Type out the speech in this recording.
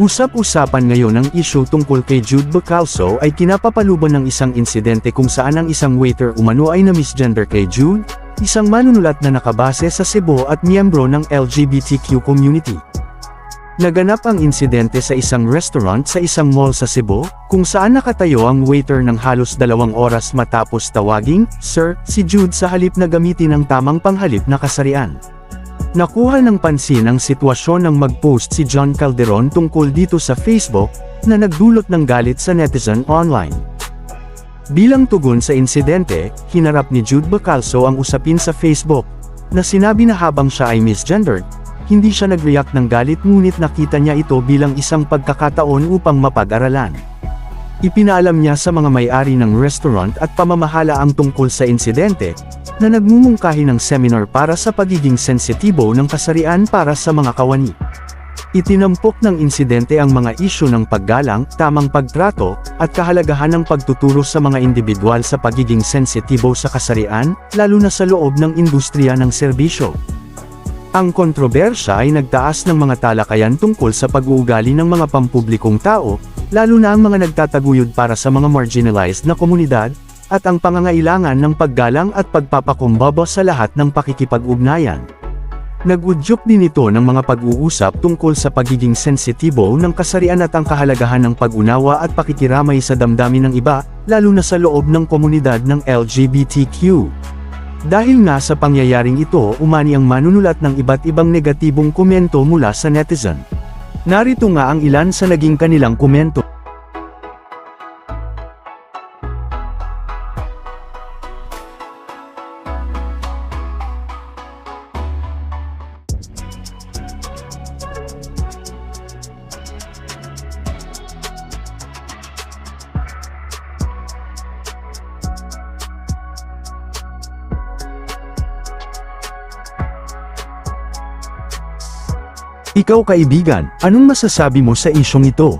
Usap-usapan ngayon ang issue tungkol kay Jude Bacalso ay kinapapaluban ng isang insidente kung saan ang isang waiter umano ay na-misgender kay Jude, isang manunulat na nakabase sa Cebu at miyembro ng LGBTQ community. Naganap ang insidente sa isang restaurant sa isang mall sa Cebu, kung saan nakatayo ang waiter ng halos dalawang oras matapos tawaging, Sir, si Jude sa halip na gamitin ang tamang panghalip na kasarian. Nakuha ng pansin ang sitwasyon ng mag-post si John Calderon tungkol dito sa Facebook, na nagdulot ng galit sa netizen online. Bilang tugon sa insidente, hinarap ni Jude Bacalso ang usapin sa Facebook, na sinabi na habang siya ay misgendered, hindi siya nag-react ng galit ngunit nakita niya ito bilang isang pagkakataon upang mapag-aralan. Ipinaalam niya sa mga may-ari ng restaurant at pamamahala ang tungkol sa insidente, na nagmumungkahi ng seminar para sa pagiging sensitibo ng kasarian para sa mga kawani. Itinampok ng insidente ang mga isyu ng paggalang, tamang pagtrato, at kahalagahan ng pagtuturo sa mga individual sa pagiging sensitibo sa kasarian, lalo na sa loob ng industriya ng serbisyo. Ang kontrobersya ay nagtaas ng mga talakayan tungkol sa pag-uugali ng mga pampublikong tao, lalo na ang mga nagtataguyod para sa mga marginalized na komunidad, at ang pangangailangan ng paggalang at pagpapakumbaba sa lahat ng pakikipag-ugnayan. Nagudyok din ito ng mga pag-uusap tungkol sa pagiging sensitibo ng kasarian at ang kahalagahan ng pag-unawa at pakikiramay sa damdamin ng iba, lalo na sa loob ng komunidad ng LGBTQ. Dahil nga sa pangyayaring ito umani ang manunulat ng iba't ibang negatibong komento mula sa netizen. Narito nga ang ilan sa naging kanilang komento. Ikaw kaibigan, anong masasabi mo sa isyong ito?